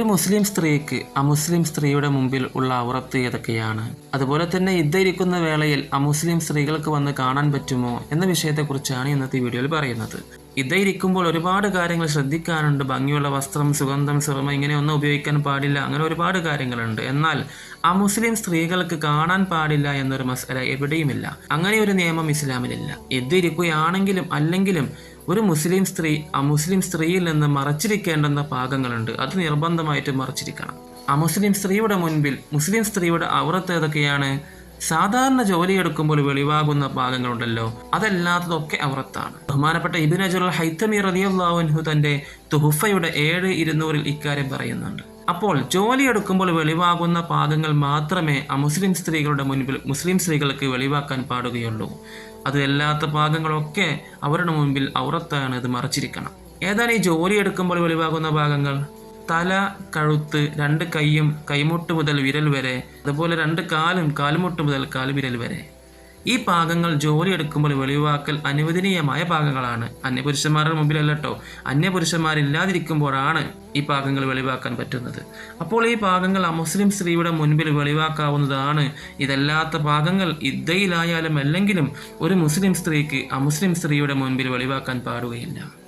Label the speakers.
Speaker 1: ഒരു മുസ്ലിം സ്ത്രീക്ക് അമുസ്ലിം സ്ത്രീയുടെ മുമ്പിൽ ഉള്ള ഔറത്ത് ഏതൊക്കെയാണ്? അതുപോലെ തന്നെ ഇദ്ധരിക്കുന്ന വേളയിൽ അമുസ്ലിം സ്ത്രീകൾക്ക് വന്ന് കാണാൻ പറ്റുമോ എന്ന വിഷയത്തെക്കുറിച്ചാണ് ഇന്നത്തെ വീഡിയോയിൽ പറയുന്നത്. ഇരിക്കുമ്പോൾ ഒരുപാട് കാര്യങ്ങൾ ശ്രദ്ധിക്കാനുണ്ട്. ഭംഗിയുള്ള വസ്ത്രം സുഗന്ധം സിറമ ഇങ്ങനെയൊന്നും ഉപയോഗിക്കാൻ പാടില്ല. അങ്ങനെ ഒരുപാട് കാര്യങ്ങളുണ്ട്. എന്നാൽ അമുസ്ലിം സ്ത്രീകൾക്ക് കാണാൻ പാടില്ല എന്നൊരു മസല എവിടെയുമില്ല. അങ്ങനെ ഒരു നിയമം ഇസ്ലാമിലില്ല. ഇരിക്കുകയാണെങ്കിലും അല്ലെങ്കിലും ഒരു മുസ്ലിം സ്ത്രീ ആ മുസ്ലിം സ്ത്രീയിൽ നിന്ന് മറച്ചിരിക്കേണ്ടുന്ന ഭാഗങ്ങളുണ്ട് അത് നിർബന്ധമായിട്ട് മറച്ചിരിക്കണം. ആ മുസ്ലിം സ്ത്രീയുടെ മുൻപിൽ മുസ്ലിം സ്ത്രീയുടെ ഔറത്ത് ഏതൊക്കെയാണ്? സാധാരണ ജോലിയെടുക്കുമ്പോൾ വെളിവാകുന്ന ഭാഗങ്ങളുണ്ടല്ലോ അതല്ലാത്തതൊക്കെ അവറത്താണ് ബഹുമാനപ്പെട്ട ഇബിൻ അജുൽ ഹൈത്തമി റതിയുള്ളാഹുൻഹു തന്റെ തുഹുഫയുടെ ഏഴ് ഇരുന്നൂറിൽ ഇക്കാര്യം പറയുന്നുണ്ട്. അപ്പോൾ ജോലിയെടുക്കുമ്പോൾ വെളിവാകുന്ന ഭാഗങ്ങൾ മാത്രമേ അമുസ്ലിം സ്ത്രീകളുടെ മുൻപിൽ മുസ്ലിം സ്ത്രീകൾക്ക് വെളിവാക്കാൻ പാടുകയുള്ളൂ. അത് അല്ലാത്ത ഭാഗങ്ങളൊക്കെ അവരുടെ മുമ്പിൽ ഔറത്താണ് ഇത് മറച്ചിരിക്കണം. ഏതാണ് ഈ ജോലി എടുക്കുമ്പോൾ വെളിവാകുന്ന ഭാഗങ്ങൾ തല കഴുത്ത് രണ്ട് കൈയും കൈമുട്ട് മുതൽ വിരൽ വരെ അതുപോലെ രണ്ട് കാലും കാൽമുട്ട് മുതൽ കാൽവിരൽ വരെ. ഈ പാകങ്ങൾ ജോലി എടുക്കുമ്പോൾ വെളിവാക്കൽ അനുവദനീയമായ പാകങ്ങളാണ്. അന്യപുരുഷന്മാരുടെ മുമ്പിലല്ല കേട്ടോ അന്യപുരുഷന്മാരില്ലാതിരിക്കുമ്പോഴാണ് ഈ പാകങ്ങൾ വെളിവാക്കാൻ പറ്റുന്നത്. അപ്പോൾ ഈ ഭാഗങ്ങൾ മുസ്ലിം സ്ത്രീയുടെ മുൻപിൽ വെളിവാക്കാവുന്നതാണ്. ഇതല്ലാത്ത പാകങ്ങൾ ഇദ്ദയിലായാലും അല്ലെങ്കിലും ഒരു മുസ്ലിം സ്ത്രീക്ക് അമുസ്ലിം സ്ത്രീയുടെ മുൻപിൽ വെളിവാക്കാൻ പാടുകയില്ല.